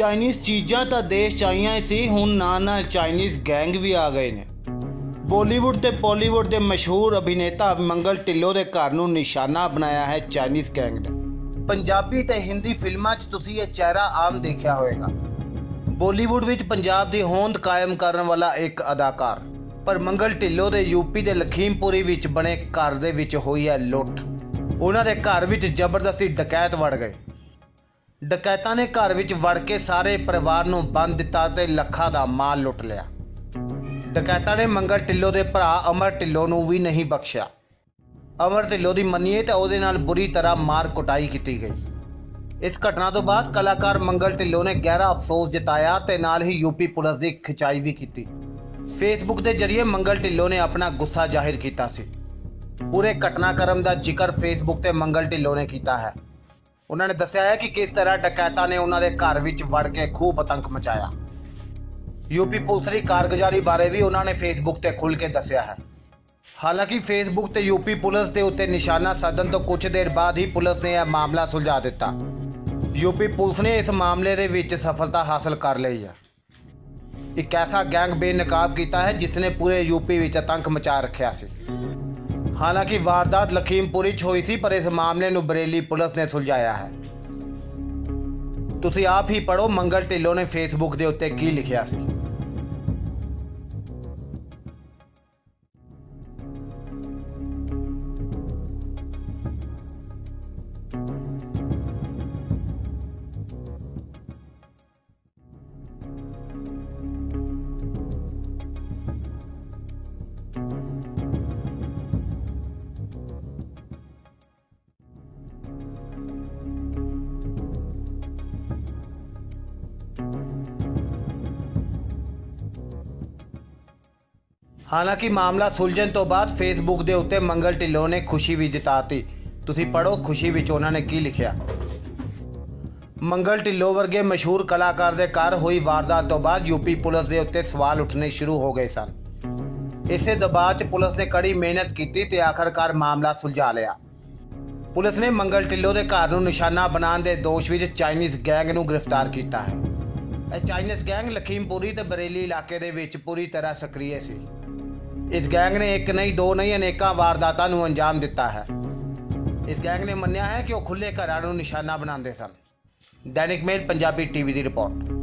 Chinese ਚੀਜ਼ਾਂ ਤਾਂ ਦੇਸ਼ ਚ ਆਈਆਂ ਹੀ ਸੀ, ਹੁਣ ਨਾਲ ਨਾਲ ਚਾਈਨੀਜ਼ ਗੈਂਗ ਵੀ ਆ ਗਏ ਨੇ। ਬਾਲੀਵੁੱਡ ਤੇ ਬਾਲੀਵੁੱਡ ਦੇ ਮਸ਼ਹੂਰ ਅਭਿਨੇਤਾ ਮੰਗਲ ਢਿੱਲੋਂ ਦੇ ਘਰ ਨੂੰ ਨਿਸ਼ਾਨਾ ਬਣਾਇਆ ਹੈ ਚਾਈਨੀਜ਼ ਗੈਂਗ ਨੇ। ਪੰਜਾਬੀ ਤੇ ਹਿੰਦੀ ਫਿਲਮਾਂ 'ਚ ਤੁਸੀਂ ਇਹ ਚਿਹਰਾ ਆਮ ਦੇਖਿਆ ਹੋਵੇਗਾ। ਬਾਲੀਵੁੱਡ ਵਿੱਚ ਪੰਜਾਬ ਦੀ ਹੋਂਦ ਕਾਇਮ ਕਰਨ ਵਾਲਾ ਇੱਕ ਅਦਾਕਾਰ, ਪਰ ਮੰਗਲ ਢਿੱਲੋਂ ਦੇ ਯੂਪੀ ਦੇ ਲਖੀਮਪੁਰੀ ਵਿੱਚ ਬਣੇ ਘਰ ਦੇ ਵਿੱਚ ਹੋਈ ਹੈ ਲੁੱਟ। ਉਹਨਾਂ ਦੇ ਘਰ ਵਿੱਚ ਜ਼ਬਰਦਸਤੀ ਡਕੈਤ ਵੜ ਗਏ। ਡਕੈਤਾਂ ਨੇ ਘਰ ਵਿੱਚ ਵੜ ਕੇ ਸਾਰੇ ਪਰਿਵਾਰ ਨੂੰ ਬੰਦ ਦਿੱਤਾ ਤੇ ਲੱਖਾਂ ਦਾ ਮਾਲ ਲੁੱਟ ਲਿਆ। ਡਕੈਤਾਂ ਨੇ ਮੰਗਲ ਢਿੱਲੋਂ ਦੇ ਭਰਾ ਅਮਰ ਢਿੱਲੋਂ ਨੂੰ ਵੀ ਨਹੀਂ ਬਖਸ਼ਿਆ। ਅਮਰ ਢਿੱਲੋਂ ਦੀ ਮੰਨੀਏ ਤਾਂ ਉਹਦੇ ਨਾਲ ਬੁਰੀ ਤਰ੍ਹਾਂ ਮਾਰ ਕੁਟਾਈ ਕੀਤੀ ਗਈ। ਇਸ ਘਟਨਾ ਤੋਂ ਬਾਅਦ ਕਲਾਕਾਰ ਮੰਗਲ ਢਿੱਲੋਂ ਨੇ ਗਹਿਰਾ ਅਫਸੋਸ ਜਤਾਇਆ ਤੇ ਨਾਲ ਹੀ ਯੂਪੀ ਪੁਲਿਸ ਦੀ ਖਿਚਾਈ ਵੀ ਕੀਤੀ। ਫੇਸਬੁੱਕ ਦੇ ਜ਼ਰੀਏ ਮੰਗਲ ਢਿੱਲੋਂ ਨੇ ਆਪਣਾ ਗੁੱਸਾ ਜ਼ਾਹਿਰ ਕੀਤਾ ਸੀ। ਪੂਰੇ ਘਟਨਾਕ੍ਰਮ ਦਾ ਜ਼ਿਕਰ ਫੇਸਬੁੱਕ ਤੇ ਮੰਗਲ ਢਿੱਲੋਂ ਨੇ ਕੀਤਾ ਹੈ। ਉਹਨਾਂ ਨੇ ਦੱਸਿਆ ਹੈ ਕਿ ਕਿਸ ਤਰ੍ਹਾਂ ਡਕੈਤਾਂ ਨੇ ਉਹਨਾਂ ਦੇ ਘਰ ਵਿੱਚ ਵੜ ਕੇ ਖੂਬ ਆਤੰਕ ਮਚਾਇਆ। ਯੂਪੀ ਪੁਲਿਸ ਦੀ ਕਾਰਗੁਜ਼ਾਰੀ ਬਾਰੇ ਵੀ ਉਹਨਾਂ ਨੇ ਫੇਸਬੁੱਕ ਤੇ ਖੁੱਲ੍ਹ ਕੇ ਦੱਸਿਆ ਹੈ। ਹਾਲਾਂਕਿ ਫੇਸਬੁੱਕ ਤੇ ਯੂਪੀ ਪੁਲਿਸ ਦੇ ਉੱਤੇ ਨਿਸ਼ਾਨਾ ਸਾਧਨ ਤੋਂ ਕੁਝ ਦੇਰ ਬਾਅਦ ਹੀ ਪੁਲਿਸ ਨੇ ਇਹ ਮਾਮਲਾ ਸੁਲਝਾ ਦਿੱਤਾ। ਯੂਪੀ ਪੁਲਿਸ ਨੇ ਇਸ ਮਾਮਲੇ ਦੇ ਵਿੱਚ ਸਫਲਤਾ ਹਾਸਲ ਕਰ ਲਈ ਹੈ। ਇੱਕ ਐਸਾ ਗੈਂਗ ਬੇਨਕਾਬ ਕੀਤਾ ਹੈ ਜਿਸ ਨੇ ਪੂਰੇ ਯੂਪੀ ਵਿੱਚ ਆਤੰਕ ਮਚਾ ਰੱਖਿਆ ਸੀ। ਹਾਲਾਂਕਿ ਵਾਰਦਾਤ ਲਖੀਮਪੁਰ ਵਿੱਚ ਹੋਈ ਸੀ, ਪਰ ਇਸ ਮਾਮਲੇ ਨੂੰ ਬਰੇਲੀ ਪੁਲਿਸ ਨੇ ਸੁਲਝਾਇਆ ਹੈ। ਤੁਸੀਂ ਆਪ ਹੀ ਪੜੋ ਮੰਗਲ ਢਿੱਲੋਂ ਨੇ ਫੇਸਬੁੱਕ ਦੇ ਉੱਤੇ ਕੀ ਲਿਖਿਆ ਸੀ? ਹਾਲਾਂਕਿ ਮਾਮਲਾ ਸੁਲਝਣ ਤੋਂ ਬਾਅਦ ਫੇਸਬੁੱਕ ਦੇ ਉੱਤੇ ਮੰਗਲ ਢਿੱਲੋਂ ਨੇ ਖੁਸ਼ੀ ਵੀ ਜਤਾਤੀ। ਤੁਸੀਂ ਪੜੋ ਖੁਸ਼ੀ ਵਿੱਚ ਉਹਨਾਂ ਨੇ ਕੀ ਲਿਖਿਆ? ਮੰਗਲ ਢਿੱਲੋਂ ਵਰਗੇ ਮਸ਼ਹੂਰ ਕਲਾਕਾਰ ਦੇ ਘਰ ਹੋਈ ਵਾਰਦਾਤ ਤੋਂ ਬਾਅਦ ਯੂਪੀ ਪੁਲਿਸ ਦੇ ਉੱਤੇ ਸਵਾਲ ਉੱਠਣੇ ਸ਼ੁਰੂ ਹੋ ਗਏ ਸਨ। ਇਸੇ ਦਬਾਅ 'ਚ ਪੁਲਿਸ ਨੇ ਕੜੀ ਮਿਹਨਤ ਕੀਤੀ ਤੇ ਆਖਰਕਾਰ ਮਾਮਲਾ ਸੁਲਝਾ ਲਿਆ। ਪੁਲਿਸ ਨੇ ਮੰਗਲ ਢਿੱਲੋਂ ਦੇ ਘਰ ਨੂੰ ਨਿਸ਼ਾਨਾ ਬਣਾਉਣ ਦੇ ਦੋਸ਼ ਵਿੱਚ ਚਾਈਨੀਜ਼ ਗੈਂਗ ਨੂੰ ਗ੍ਰਿਫਤਾਰ ਕੀਤਾ ਹੈ। ਇਹ ਚਾਈਨੀਜ਼ ਗੈਂਗ ਲਖੀਮਪੁਰੀ ਤੇ ਬਰੇਲੀ ਇਲਾਕੇ ਦੇ ਵਿੱਚ ਪੂਰੀ ਤਰ੍ਹਾਂ ਸਕਰੀਏ ਸੀ। ਇਸ ਗੈਂਗ ਨੇ ਇੱਕ ਨਹੀਂ, ਦੋ ਨਹੀਂ, ਅਨੇਕਾਂ ਵਾਰਦਾਤਾਂ ਨੂੰ ਅੰਜਾਮ ਦਿੱਤਾ ਹੈ। ਇਸ ਗੈਂਗ ਨੇ ਮੰਨਿਆ ਹੈ ਕਿ ਉਹ ਖੁੱਲੇ ਘਰਾਂ ਨੂੰ ਨਿਸ਼ਾਨਾ ਬਣਾਉਂਦੇ ਸਨ। ਦੈਨਿਕ ਮੇਲ, ਪੰਜਾਬੀ ਟੀਵੀ ਦੀ ਰਿਪੋਰਟ।